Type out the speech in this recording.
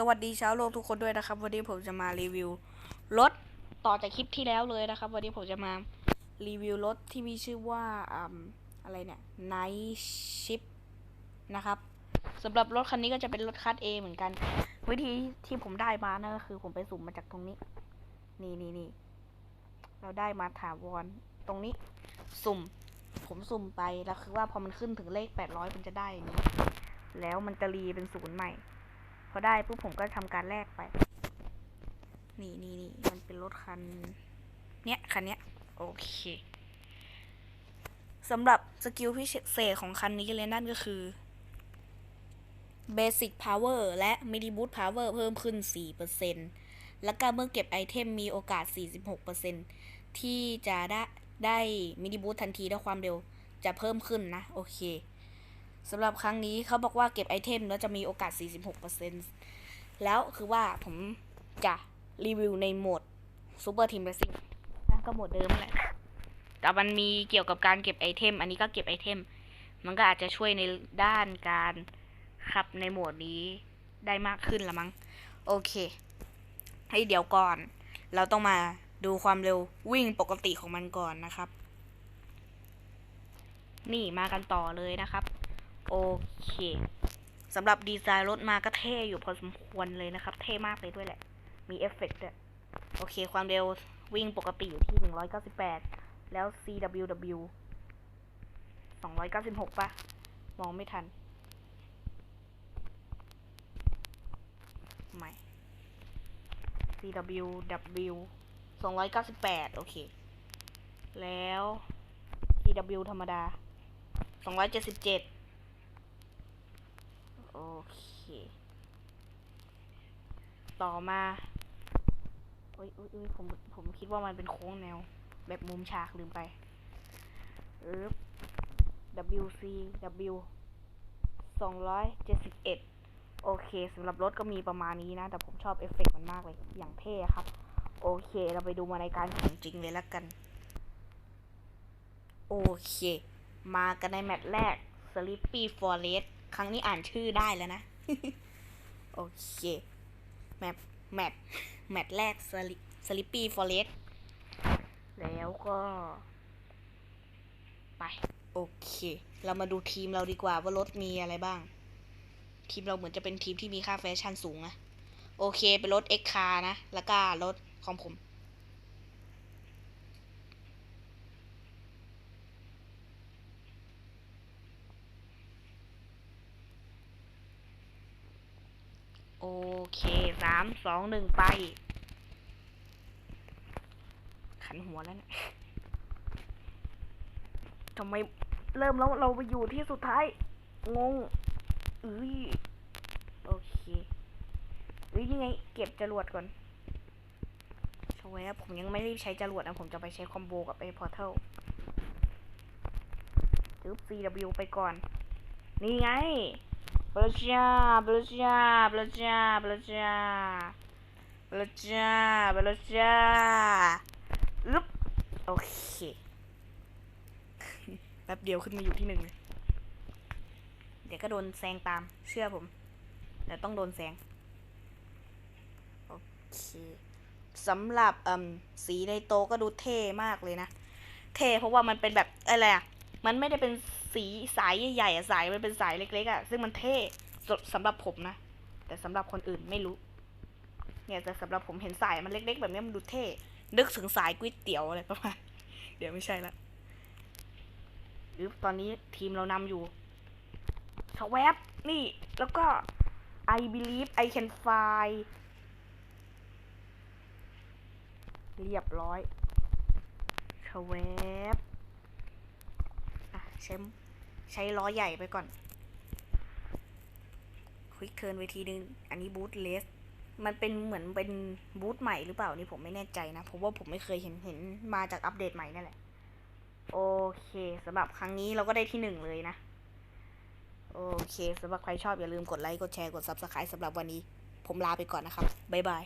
สวัสดีชาวโลกทุกคนด้วยนะครับ วันนี้ผมจะมารีวิวรถต่อจากคลิปที่แล้วเลยนะครับ วันนี้ผมจะมารีวิวรถที่มีชื่อว่าอะไรเนี่ย Night Ship นะครับสำหรับรถคันนี้ก็จะเป็นรถคัส A เหมือนกัน วิธีที่ผมได้มานะก็คือผมไปสุ่มมาจากตรงนี้ นี่นี่นี่เราได้มาถาวรตรงนี้สุ่ม ผมสุ่มไปแล้วคือว่าพอมันขึ้นถึงเลข800มันจะได้นี้แล้วมันจะรีเป็นศูนย์ใหม่ อได้ปุ๊บผมก็ทำการแลกไป นี่นี่นี่มันเป็นรถคัน เนี้ยคันเนี้ยโอเคสำหรับสกิลพิเศษของคันนี้เลยนั่นก็คือ Basic Power และ Mini Boost Power เพิ่มขึ้น 4%แล้วก็เมื่อเก็บไอเทมมีโอกาส 46%ที่จะได้ได้ Mini Boost ทันทีด้วยความเร็วจะเพิ่มขึ้นนะ โอเค สำหรับครั้งนี้เขาบอกว่าเก็บไอเทมแล้วจะมีโอกาส 46%แล้วคือว่าผมจะรีวิวในโหมด Super Team Racing นะก็โหมดเดิมแหละ แต่มันมีเกี่ยวกับการเก็บไอเทม อันนี้ก็เก็บไอเทม มันก็อาจจะช่วยในด้านการขับในโหมดนี้ได้มากขึ้นละมั้ง โอเค ให้เดี๋ยวก่อน เราต้องมาดูความเร็ววิ่งปกติของมันก่อนนะครับ นี่มากันต่อเลยนะครับ โอเคสำหรับดีไซน์รถมาก็เท่อยู่พอสมควรเลยนะครับ เท่มากเลยด้วยแหละ มีเอฟเฟกต์ด้วย โอเค ความเร็ววิ่งปกติอยู่ที่ 198 แล้ว CWW 296ป่ะ มองไม่ทัน ไม่ CWW 298 โอเค แล้ว CW ธรรมดา 277 โอเค ต่อมาอุ้ยอุ้ยอุ้ยผมผมคิดว่ามันเป็นโค้งแนว แบบมุมฉากลืมไปเออ WC W 271 โอเคสำหรับรถก็มีประมาณนี้นะ แต่ผมชอบเอฟเฟกต์มันมากเลย อย่างเท่ครับ โอเค เราไปดูมาในการแข่งจริงเลยล้วกัน โอเค มากันในแมตช์แรก Sleepy Forest ครั้งนี้อ่านชื่อได้แล้วนะ โอเค แมปแมปแมตช์แรก Sleepy Forest แล้วก็ ไป โอเค เรามาดูทีมเราดีกว่าว่ารถมีอะไรบ้าง ทีมเราเหมือนจะเป็นทีมที่มีค่าแฟชั่นสูงนะโอเค เป็นรถ X คานะ แล้วก็รถของผม โอเคสามสองหนึ่งไป ขันหัวแล้วเนะี่ยทำไมเริ่มแล้วเราไปอยู่ที่สุดท้าย งงเอ้ยโอเคเอ้ยยังไง เก็บจรวดก่อนชวบผมยังไม่รีบใช้จรวดนะ ผมจะไปใช้คอมโบกับไอ้พอร์เทลจึ๊บ CW ไปก่อน นี่ไง บลจาบลจาบลจาบลจาบลจาบลจาอึ๊บโอเคแป๊บเดียวขึ้นมาอยู่ที่หนึ่งเลยเดี๋ยวก็โดนแซงตาม เชื่อผม แต่ต้องโดนแซง โอเคสำหรับสีในโตก็ดูเท่มากเลยนะ เท่เพราะว่ามันเป็นแบบอะไรอะมันไม่ได้เป็น สีสายใหญ่ๆอะสายมันเป็นสายเล็กๆอะซึ่งมันเท่สำหรับผมนะ แต่สำหรับคนอื่นไม่รู้ เนี่ยแต่สำหรับผมเห็นสายมันเล็ก ๆ แบบนี้มันดูเท่ นึกถึงสายก๋วยเตี๋ยวอะไรประมาณเดี๋ยวไม่ใช่ละหรือตอนนี้ทีมเรานำอยู่ชแวบนี่ แล้วก็ I believe I can fly เรียบร้อยชแวบอะใช้ ใช้ล้อใหญ่ไปก่อนควิกเทิร์นเวทีหนึ่งอันนี้บูทเลส มันเป็นเหมือนเป็นบูทใหม่หรือเปล่านี่ผมไม่แน่ใจนะ เพราะว่าผมไม่เคยเห็นเห็นมาจากอัปเดตใหม่นั่นแหละ โอเคสำหรับครั้งนี้เราก็ได้ที่หนึ่งเลยนะ โอเคสำหรับใครชอบอย่าลืมกดไลค์ กดแชร์ กด Subscribe สำหรับวันนี้ ผมลาไปก่อนนะครับ บ๊ายบาย